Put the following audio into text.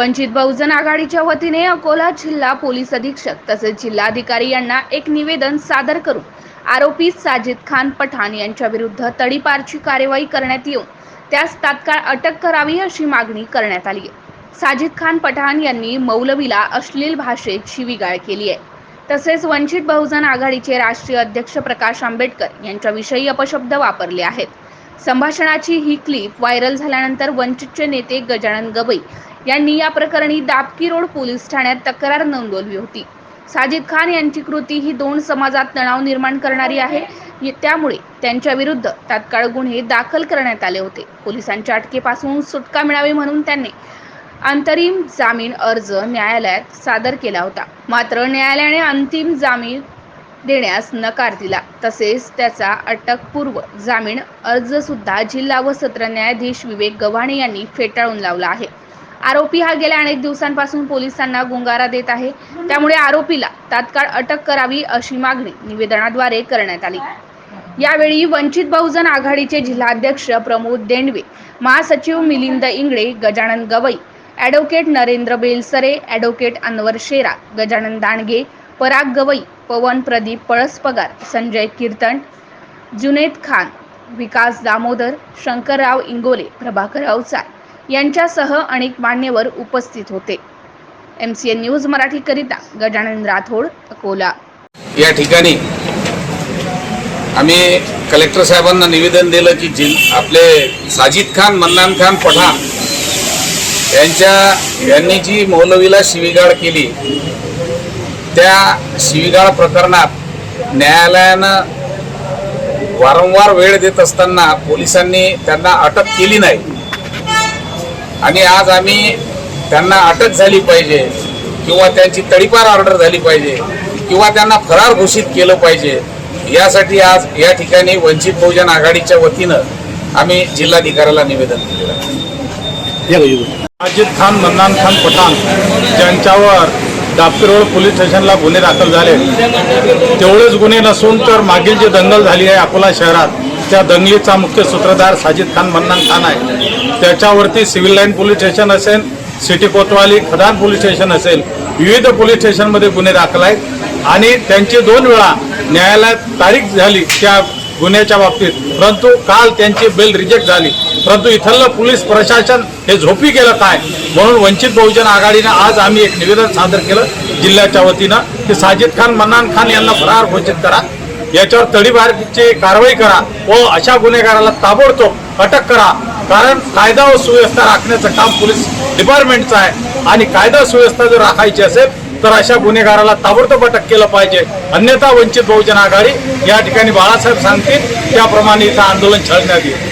वंचित बहुजन आघाडीच्या वतीने अकोला जिल्हा पोलीस अधीक्षक तसेच जिल्हाधिकारी यांना एक निवेदन सादर करून आरोपी साजिद खान पठाण यांच्या विरुद्ध तडीपारची कार्यवाही करण्यात येऊन त्यास तात्काळ अटक करावी अशी मागणी करण्यात आली आहे. साजिद खान पठाण यांनी मौलवीला अश्लील भाषेत शिवीगाळ केली आहे. तसेच वंचित बहुजन आघाडीचे राष्ट्रीय अध्यक्ष प्रकाश आंबेडकर यांच्याविषयी अपशब्द वापरले आहेत. संभाषणाची ही क्लिप व्हायरल झाल्यानंतर वंचितचे नेते गजानन गवई यांनी या प्रकरणी दापकी रोड पोलीस ठाण्यात तक्रार नोंदवली होती. साजिद खान यांची कृती ही दोन समाजात तणाव निर्माण करणारी आहे. त्यामुळे त्यांच्या विरुद्ध तात्काळ गुन्हे दाखल करण्यात आले होते. पोलिसांच्या अटकेपासून सुटका मिळावी म्हणून त्यांनी अंतरिम जामीन अर्ज न्यायालयात सादर केला होता. मात्र न्यायालयाने अंतिम जामीन देण्यास नकार दिला. तसेच त्याचा अटकपूर्व जामीन अर्ज सुद्धा जिल्हा व सत्र न्यायाधीश विवेक गव्हाणे यांनी फेटाळून लावला आहे. आरोपी हा गेल्या अनेक दिवसांपासून पोलिसांना गुंगारा देत आहे. त्यामुळे आरोपीला तात्काळ अटक करावी अशी मागणी निवेदनाद्वारे करण्यात आली. यावेळी वंचित बहुजन आघाडीचे जिल्हाध्यक्ष प्रमोद देंडवे महासचिव मिलिंद इंगळे गजानन गवई ॲडव्होकेट नरेंद्र बेलसरे ॲडव्होकेट अनवर शेरा गजानन दांडगे पराग गवई पवन प्रदीप पळसपगार संजय कीर्तन जुनेद खान विकास दामोदर शंकरराव इंगोले प्रभाकर अवचार यांच्यासह अनेक मान्यवर उपस्थित होते. एम सी एन न्यूज मराठीकरिता गजानन राठोड अकोला. या ठिकाणी आम्ही कलेक्टर साहेबांना निवेदन दिलं की जिल आपले साजिद खान मन्नान खान पठाण यांच्या यांनी जी मौलवीला शिवीगाळ केली त्या शिवीगाळ प्रकरणात न्यायालयानं वारंवार वेळ देत असताना पोलिसांनी त्यांना अटक केली नाही. आणि आज आम्ही त्यांना अटक झाली पाहिजे किंवा त्यांची तडीपार ऑर्डर झाली पाहिजे किंवा त्यांना फरार घोषित केलं पाहिजे यासाठी आज या ठिकाणी वंचित बहुजन आघाडीच्या वतीनं आम्ही जिल्हाधिकाऱ्याला निवेदन दिलेलं आहे. अजित खान मन्नान खान पठाण ज्यांच्यावर रोड पोलीस स्टेशनला गुन्हे दाखल झाले. तेवढेच गुन्हे नसून तर मागील जी दंगल झाली आहे अकोला शहरात त्या दंगलीचा मुख्य सूत्रधार साजिद खान मन्नान खान आहे. त्याच्यावरती सिव्हिल लाईन पोलीस स्टेशन असेल city Kotwali Khadan police station असेल विविध पोलीस स्टेशनमध्ये गुन्हे दाखल आहेत. आणि त्यांची दोन वेळा न्यायालयात तारीख झाली त्या गुन्ह्याच्या बाबतीत. परंतु काल त्यांची बेल रिजेक्ट झाली. परंतु इथलं पोलीस प्रशासन हे झोपी गेलं काय? म्हणून वंचित बहुजन आघाडीनं आज आम्ही एक निवेदन सादर केलं जिल्ह्याच्या वतीनं की साजिद खान मन्नान खान यांना फरार घोषित करा. याच्यावर तडीबारची कारवाई करा व अशा गुन्हेगाराला ताबडतोब अटक करा. कारण कायदा व सुव्यवस्था राखण्याचं काम पोलीस डिपार्टमेंटचं आहे. आणि कायदा सुव्यवस्था जर राखायची असेल तर अशा गुन्हेगाराला ताबडतोब अटक केलं पाहिजे. अन्यथा वंचित बहुजन आघाडी या ठिकाणी बाळासाहेब सांगतील त्याप्रमाणे इथं आंदोलन छळण्यात येईल.